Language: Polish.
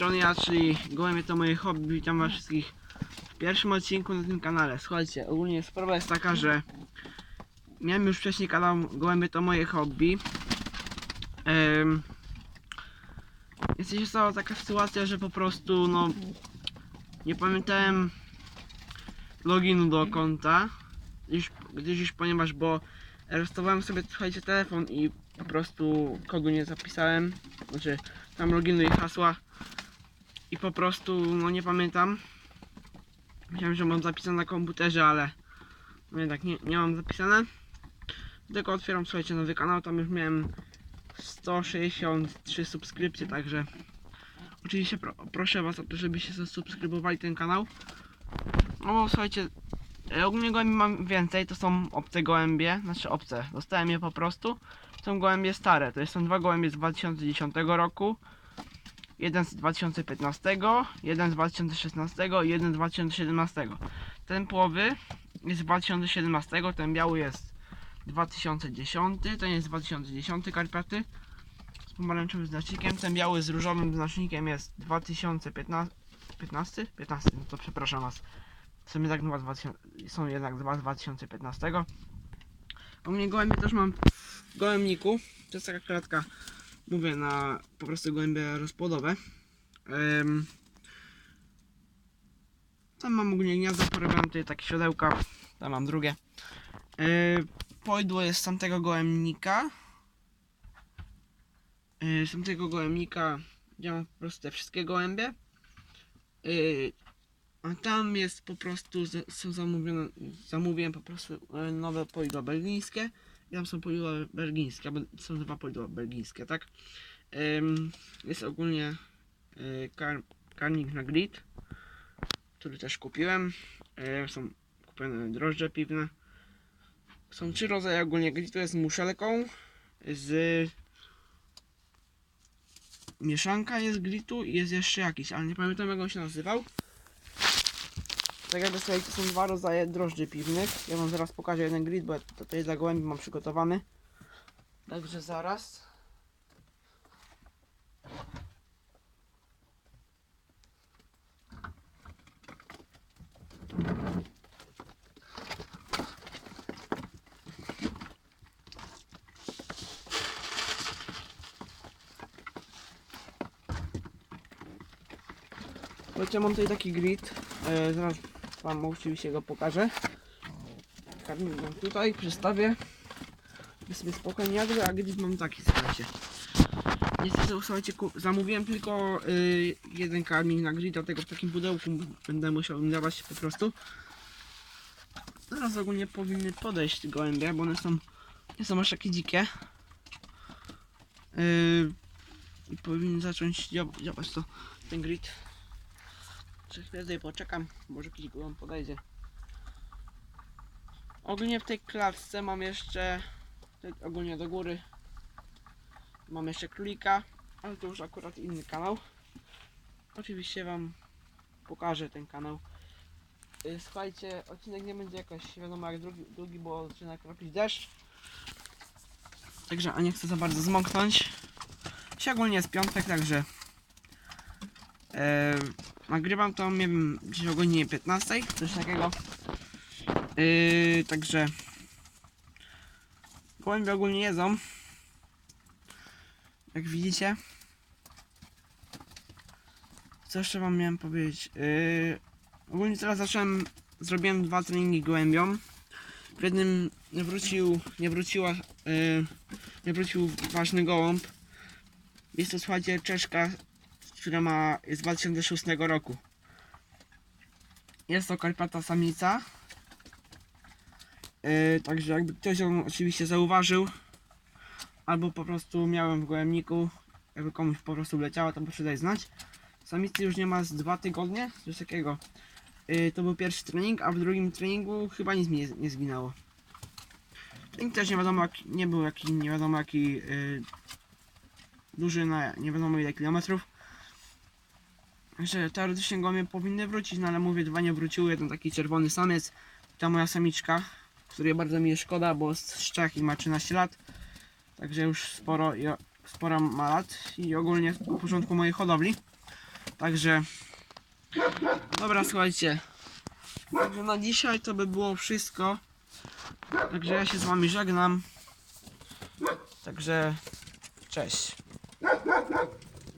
strony ja, czyli Gołębie to moje hobby. Witam was wszystkich w pierwszym odcinku na tym kanale. Słuchajcie, ogólnie sprawa jest taka, że miałem już wcześniej kanał Gołębie to moje hobby. Jest się stała taka sytuacja, że po prostu no nie pamiętałem loginu do konta. Gdyż już ponieważ, bo aresztowałem sobie słuchajcie telefon i po prostu kogo nie zapisałem. Znaczy tam loginu i hasła i po prostu no nie pamiętam. Myślałem, że mam zapisane na komputerze, ale no jednak nie, nie mam zapisane. Tylko otwieram słuchajcie nowy kanał, tam już miałem 163 subskrypcje, także oczywiście pro, proszę was o to, żebyście zasubskrybowali ten kanał. No bo słuchajcie, e, ogólnie gołębi mam więcej, to są obce gołębie, znaczy obce, dostałem je po prostu. Są gołębie stare, to są dwa gołębie z 2010 roku, jeden z 2015, jeden z 2016 i jeden z 2017. Ten połowy jest z 2017, ten biały jest 2010, ten jest 2010 karpaty z pomarańczowym znacznikiem, ten biały z różowym znacznikiem jest 2015, 15? 15, no to przepraszam was. Są jednak dwa, z 2000 są jednak dwa z 2015. U mnie gołębie też mam w gołębniku. To jest taka klatka, mówię, na po prostu gołębie rozpłodowe. Em, tam mam ogólnie gniazdo, porobiłem tutaj takie siodełka. Tam mam drugie. E, pojdło jest z tamtego gołębnika. E, z tamtego gołębnika, gdzie mam po prostu te wszystkie gołębie. E, a tam jest po prostu, są zamówione, zamówiłem po prostu nowe poidła belgijskie. I tam są poidła belgijskie, albo są dwa poidła belgijskie, tak? Jest ogólnie e, kar, karnik na grid, który też kupiłem. E, są kupione drożdże piwne. Są trzy rodzaje ogólnie gridu, jest z muszelką, z mieszanka jest gritu i jest jeszcze jakiś, ale nie pamiętam jak on się nazywał. Tak jakby sobie to są dwa rodzaje drożdży piwnych. Ja wam zaraz pokażę jeden grid, bo tutaj dla gołębi mam przygotowany. Także zaraz. Słuchajcie, mam tutaj taki grid. E, zaraz wam oczywiście go pokażę. Karmik mam tutaj, przestawię. Wy sobie spokojnie jadły, a grid mam taki, słuchajcie. Niestety, słuchajcie, ku- zamówiłem tylko y, jeden karmik na grid, dlatego w takim pudełku będę musiał im dawać po prostu. Zaraz ogólnie powinny podejść gołębie, bo one są, nie są aż takie dzikie. Y, I powinny zacząć działa- działać to, ten grid. Czy chwilę poczekam, może jakiś gołąb podejdzie. Ogólnie w tej klatce mam jeszcze, ogólnie do góry, mam jeszcze królika, ale to już akurat inny kanał. Oczywiście wam pokażę ten kanał. Y, Słuchajcie, odcinek nie będzie jakoś wiadomo jak długi, długi bo zaczyna kropić deszcz. Także, a nie chcę za bardzo zmoknąć. Dzisiaj ogólnie piątek, także e, nagrywam to, nie wiem, gdzieś o godzinie 15, coś takiego. Yy, także gołębie ogólnie jedzą. Jak widzicie. Co jeszcze wam miałem powiedzieć? Yy, ogólnie teraz zacząłem, zrobiłem dwa treningi gołębiom. W jednym nie wrócił, nie wróciła, yy, nie wrócił ważny gołąb. Jest to słuchajcie Czeszka, która ma z 2006 roku. Jest to karpata samica. Yy, także jakby ktoś ją oczywiście zauważył, albo po prostu miałem w gołębniku, jakby komuś po prostu wleciała, to proszę dać znać. Samicy już nie ma z dwa tygodnie, coś takiego. Yy, to był pierwszy trening, a w drugim treningu chyba nic mi nie, nie zginęło. Trening też nie wiadomo, jak, nie był jaki, nie wiadomo jaki yy, duży na nie wiadomo ile kilometrów. Że teoretycznie gołębie powinny wrócić, no ale mówię, dwa nie wróciły, jeden taki czerwony samiec, ta moja samiczka, której bardzo mi jest szkoda, bo z Czech i ma 13 lat, także już sporo, sporo ma lat i ogólnie w początku mojej hodowli. Także. Dobra, słuchajcie. Także na dzisiaj to by było wszystko. Także ja się z wami żegnam. Także cześć.